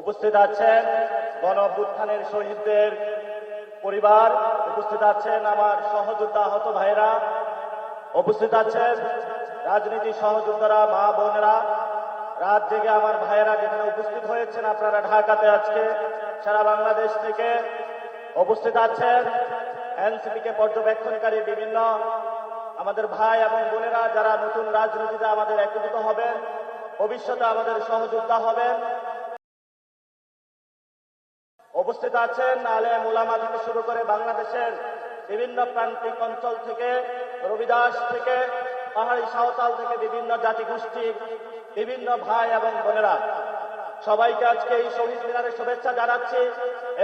উপস্থিত আছেন গণ অভ্যুত্থানের শহীদদের পরিবার, উপস্থিত আছেন আমার সহযোদ্ধা আহত ভাইরা উপস্থিত আছেন রাজনীতি সহযোদ্ধারা, মা বোনেরা, রাত জেগে আমার ভাইয়েরা যেখানে উপস্থিত হয়েছেন আপনারা ঢাকাতে আজকে সারা বাংলাদেশ থেকে উপস্থিত আছেন। এনসিপিকে পর্যবেক্ষণকারী বিভিন্ন আমাদের ভাই এবং বোনেরা যারা নতুন রাজনীতিতে আমাদের একত্রিত হবেন, ভবিষ্যতে আমাদের সহযোদ্ধা হবেন। উপস্থিত আছেন আলে মোলামা থেকে শুরু করে বাংলাদেশের বিভিন্ন প্রান্তিক অঞ্চল থেকে, রবিদাস থেকে, পাহাড়ি সাঁওতাল থেকে বিভিন্ন জাতিগোষ্ঠীর বিভিন্ন ভাই এবং বোনেরা। সবাইকে আজকে এই শহীদ মিনারের শুভেচ্ছা জানাচ্ছি।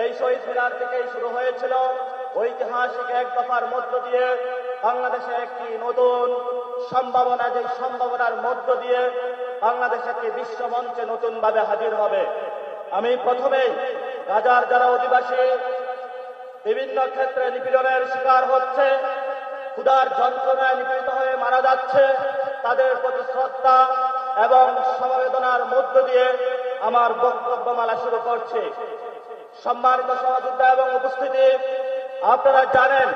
এই শহীদ মিনার থেকেই শুরু হয়েছিল ঐতিহাসিক এক দফার মধ্য দিয়ে বাংলাদেশে একটি নতুন সম্ভাবনা যে সম্ভাবনার মধ্য দিয়ে বাংলাদেশ একটি বিশ্ব মঞ্চে নতুনভাবে হাজির হবে। আমি প্রথমেই গাজার যারা অধিবাসী বিভিন্ন ক্ষেত্রে নিপীড়নের শিকার হচ্ছে, ক্ষুধার যন্ত্রণায় নিপীড়িত হয়ে মারা যাচ্ছে, তাদের প্রতি শ্রদ্ধা এবং সমবেদনার মধ্য দিয়ে আমার বক্তব্য মালা শুরু করছি। সম্মানিত সহযোদ্ধা এবং উপস্থিতি, আপনারা জানেন,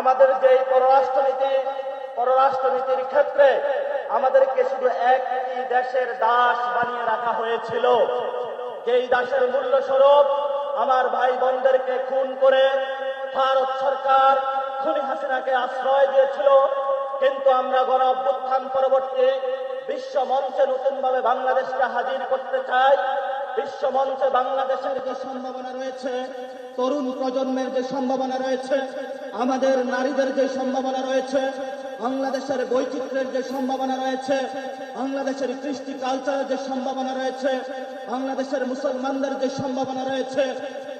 আমাদের যে পররাষ্ট্রনীতি, পররাষ্ট্রনীতির ক্ষেত্রে আমাদেরকে শুধু একটি দেশের দাস বানিয়ে রাখা হয়েছিল। যেই দাসের মূল্য স্বরূপ আমার ভাই বোনদেরকে খুন করে ভারত সরকার খুনি হাসিনাকে আশ্রয় দিয়েছিল, কিন্তু আমরা গণ অভ্যুত্থান পরবর্তী বিশ্ব মঞ্চে নতুনভাবে বাংলাদেশকে হাজির করতে চাই। বিশ্ব মঞ্চে বাংলাদেশের যে সম্ভাবনা রয়েছে, তরুণ প্রজন্মের যে সম্ভাবনা রয়েছে, আমাদের নারীদের যে সম্ভাবনা রয়েছে বাংলাদেশের বৈচিত্র্যের যে সম্ভাবনা রয়েছে, বাংলাদেশের কৃষ্টি কালচারের যে সম্ভাবনা রয়েছে, বাংলাদেশের মুসলমানদের যে সম্ভাবনা রয়েছে,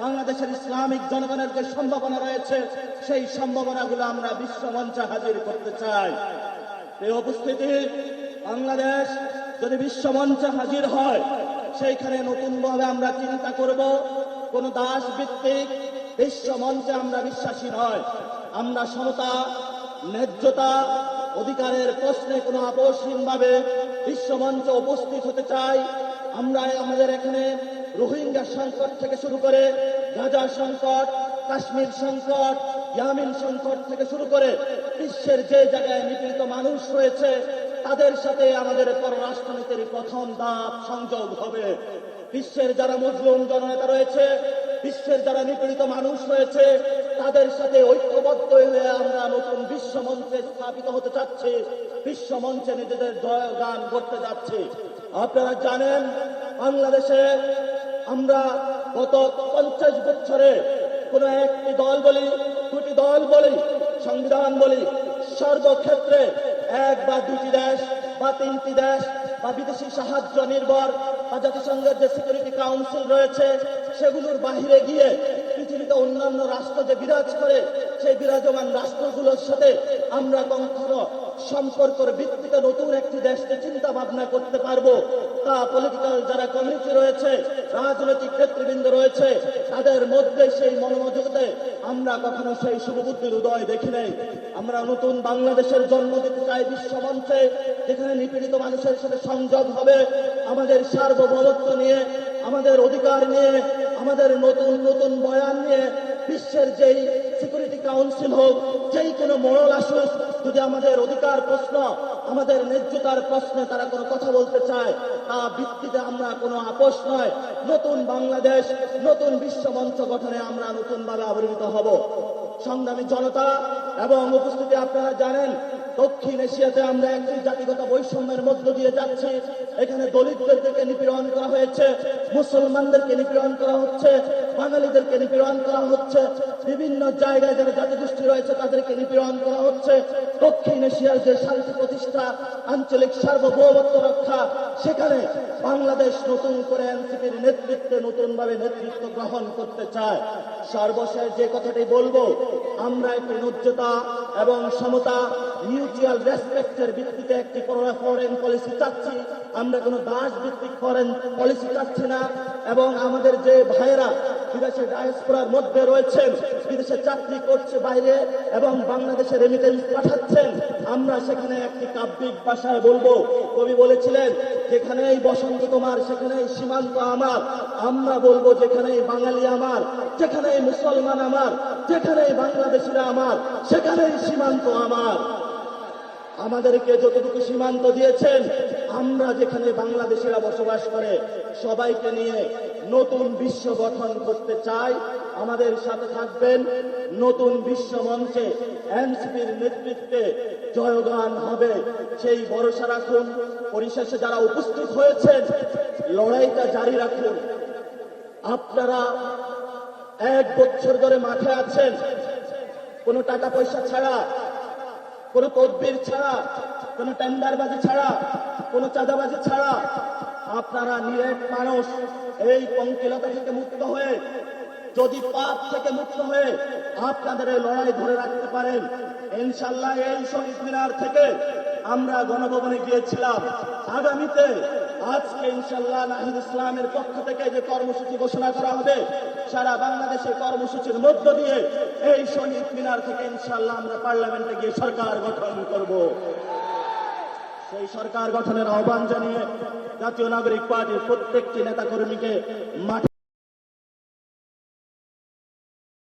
বাংলাদেশের ইসলামিক জনগণের যে সম্ভাবনা রয়েছে, সেই সম্ভাবনাগুলো আমরা বিশ্ব মঞ্চে হাজির করতে চাই। এই উপস্থিতি, বাংলাদেশ যদি বিশ্ব মঞ্চে হাজির হয়, সেইখানে নতুনভাবে আমরা চিন্তা করব, কোন দাস ভিত্তিক বিশ্ব মঞ্চে আমরা বিশ্বাসী নয়। আমরা সমতা ন্যায্যতা অধিকারের প্রশ্নে কোনো আপোষহীনভাবে বিশ্বমঞ্চে উপস্থিত হতে চাই। আমরা আমাদের এখানে রোহিঙ্গা সংকট থেকে শুরু করে গাজা সংকট, কাশ্মীর সংকট, ইয়ামিন সংকট থেকে শুরু করে বিশ্বের যে জায়গায় নিপীড়িত মানুষ রয়েছে, তাদের সাথে আমাদের পররাষ্ট্রনীতির প্রথম দাপ সংযোগ হবে। বিশ্বের যারা মুসলিম জননেতা রয়েছে বিশ্বের যারা নিপীড়িত মানুষ রয়েছে, তাদের সাথে ঐক্যবদ্ধ হয়ে আমরা নতুন বিশ্ব মঞ্চে স্থাপিত হতে চাচ্ছি। বিশ্ব মঞ্চে নিজেদের জয় গান করতে যাচ্ছি। আপনারা জানেন, বাংলাদেশে আমরা গত পঞ্চাশ বছরে কোন একটি দল বলি, দুটি দল বলি, সংবিধান বলি, সর্বক্ষেত্রে এক বা দুটি দেশ বা তিনটি দেশ বা বিদেশি সাহায্য নির্ভর বা জাতিসংঘের যে সিকিউরিটি কাউন্সিল রয়েছে, সেগুলোর বাহিরে গিয়ে পৃথিবীতে অন্যান্য রাষ্ট্র যে বিরাজ করে সেই বিরাজমান রাষ্ট্রগুলোর সাথে আমরা কখনো সম্পর্কের ভিত্তিতে নতুন একটি দেশকে চিন্তা ভাবনা করতে পারব। তা পলিটিক্যাল যারা কমিউনিটি রয়েছে, রাজনৈতিক নেতৃবৃন্দ রয়েছে, তাদের মধ্যে সেই মনোযোগতে আমরা কখনো সেই শুভবুদ্ধির উদয় দেখি নাই। আমরা নতুন বাংলাদেশের জন্ম দিতে চাই বিশ্ব মঞ্চে যেখানে নিপীড়িত মানুষের সাথে সংযোগ হবে, আমাদের সার্বভৌমত্ব নিয়ে, আমাদের অধিকার নিয়ে, আমাদের নতুন নতুন বয়ান নিয়ে, বিশ্বের যেই সিকিউরিটি কাউন্সিল হোক, যেই কোনো মোড়ল আসুক যদি আমাদের অধিকার প্রশ্ন, আমাদের ন্যায্যতার প্রশ্নে তারা কোনো কথা বলতে চায়, তা ভিত্তিতে আমরা কোনো আপোষ নয়। নতুন বাংলাদেশ, নতুন বিশ্ব মঞ্চ গঠনে আমরা নতুনভাবে আবির্ভূত হব। সংগ্রামী জনতা এবং উপস্থিতি আপনারা জানেন দক্ষিণ এশিয়াতে আমরা একটি জাতিগত বৈষম্যের মধ্য দিয়ে যাচ্ছি। এখানে দলিতদেরকে নিপীড়ন করা হয়েছে, মুসলমানদেরকে নিপীড়ন করা হচ্ছে, বাঙালিদেরকে নিপীড়ন করা হচ্ছে। বিভিন্ন জায়গায় যারা জাতিগোষ্ঠী রয়েছে, তাদেরকে নিপীড়ন করা হচ্ছে। দক্ষিণ এশিয়ার যে শান্তি প্রতিষ্ঠা, আঞ্চলিক সার্বভৌমত্ব রক্ষা, সেখানে বাংলাদেশ নতুন করে এনসিপির নেতৃত্বে নতুনভাবে নেতৃত্ব গ্রহণ করতে চায়। সর্বশেষ যে কথাটি বলব, আমরা একটি ন্যায্যতা এবং সমতা মিউচুয়াল রেসপেক্টের ভিত্তিতে একটি ফরেন পলিসি চাচ্ছি। আমরা কোনো দাস ভিত্তিক ফরেন পলিসি চাচ্ছি না এবং আমাদের যে ভাইয়েরা বিদেশে ডায়াসপোরার মধ্যে রয়েছেন, বিদেশে চাকরি করছে বাইরে এবং বাংলাদেশে রেমিটেন্স পাঠাচ্ছেন, আমরা সেখানে একটি কাব্যিক ভাষায় বলব। কবি বলেছিলেন, যেখানেই বসন্ত তোমার, সেখানেই সীমান্ত আমার। আমরা বলব, যেখানেই বাঙালি আমার, যেখানেই মুসলমান আমার, যেখানেই বাংলাদেশিরা আমার, সেখানেই সীমান্ত আমার। আমাদেরকে যতটুকু সীমান্ত দিয়েছেন, আমরা যেখানে বাংলাদেশিরা বসবাস করে, সবাইকে নিয়ে নতুন বিশ্ব গঠন করতে চাই। আমাদের সাথে থাকবেন নতুন বিশ্ব মঞ্চে এনসিপির নেতৃত্বে জয়গান হবে। সেই ভরসা রাখুন। পরিশেষে যারা উপস্থিত হয়েছেন, লড়াইটা জারি রাখুন। আপনারা এক বছর ধরে মাঠে আছেন। কোনো টাকা পয়সা ছাড়া কোন তদবির ছাড়া, কোন টেন্ডারবাজি ছাড়া, কোন চাঁদাবাজি ছাড়া আপনারা নিরেট মানুষ, এই পঙ্কিলতা থেকে মুক্ত হয়ে, যদি পাপ থেকে মুক্ত হয়ে আপনাদের এই লড়াই ধরে রাখতে পারেন, ইনশাল্লাহ এই শহীদ মিনার থেকে আমরা গণভবনে গিয়েছিলাম। আগামীতে আজকে ইনশাল্লাহ নাহিদ ইসলামের পক্ষ থেকে যে কর্মসূচি ঘোষণা করা হবে, সারা বাংলাদেশে কর্মসূচির মধ্য দিয়ে এই শহীদ মিনার থেকে ইনশাল্লাহ আমরা পার্লামেন্টে গিয়ে সরকার গঠন করব। সেই সরকার গঠনের আহ্বান জানিয়ে জাতীয় নাগরিক পার্টির প্রত্যেকটি নেতাকর্মীকে মাঠে